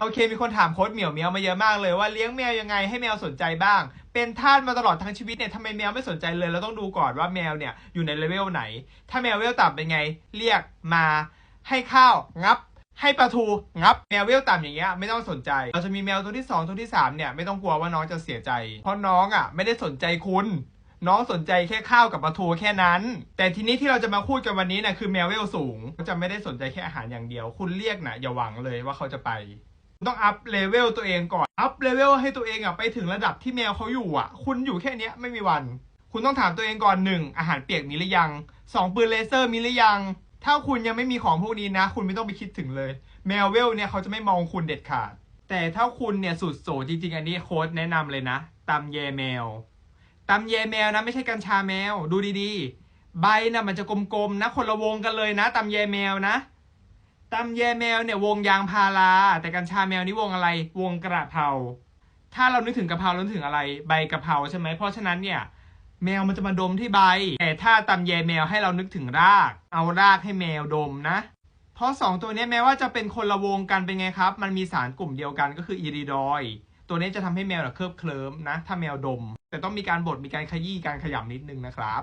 โอเคมีคนถามโค้ดเหมียวเมียวมาเยอะมากเลยว่าเลี้ยงแมวยังไงให้แมวสนใจบ้าง เป็นทาสมาตลอดทั้งชีวิตเนี่ยทำไมแมวไม่สนใจเลยเราต้องดูก่อนว่าแมวเนี่ยอยู่ในเลเวลไหน ถ้าแมวเวลต่ำเป็นไง เรียกมาให้ข้าวงับ ให้ปลาทูงับแมวเวลต่ำอย่างเงี้ยไม่ต้องสนใจ เราจะมีแมวตัวที่สองตัวที่สามเนี่ยไม่ต้องกลัวว่าน้องจะเสียใจ เพราะน้องอะไม่ได้สนใจคุณน้องสนใจแค่ข้าวกับปลาทูแค่นั้น แต่ทีนี้ที่เราจะมาพูดกันวันนี้นะคือแมวเวลสูงเขาจะไม่ได้สนใจแค่อาหารอย่างเดียว คุณเรียกนะอย่าหวังเลยว่าเขาจะไป ต้องอัพเลเวลตัวเองก่อน อัพเลเวลให้ตัวเองอะไปถึงระดับที่แมวเขาอยู่อะ คุณอยู่แค่เนี้ยไม่มีวัน คุณต้องถามตัวเองก่อนหนึ่งอาหารเปียกมีหรือยังสองปืนเลเซอร์มีหรือยัง ถ้าคุณยังไม่มีของพวกนี้นะ คุณไม่ต้องไปคิดถึงเลย แมวเวลเนี่ยเขาจะไม่มองคุณเด็ดขาด แต่ถ้าคุณเนี่ยสุดโสดจริงๆ อันนี้โค้ดแนะนำเลยนะตำแยแมวตำแยแมวนะไม่ใช่กัญชาแมวดูดีๆ ใบนะ่ะมันจะกลมๆนะคนละวงกันเลยนะตำแยแมวนะ ตำแยแมวเนี่ยวงยางพาราแต่กัญชาแมวนี่วงอะไร วงกระเพราถ้าเรานึกถึงกะเพราเรานึกถึงอะไร ใบกะเพราใช่ไหมเพราะฉะนั้นเนี่ยแมวมันจะมาดมที่ใบ แต่ถ้าตำแยแมวให้เรานึกถึงราก เอารากให้แมวดมนะ เพราะสองตัวนี้แม้ว่าจะเป็นคนละวงกันเป็นไงครับ มันมีสารกลุ่มเดียวกันก็คืออีริดอย ตัวนี้จะทำให้แมวน่ะเคลิบเคลิ้มนะ ถ้าแมวดม แต่ต้องมีการบดมีการขยี้การขยำนิดนึงนะครับ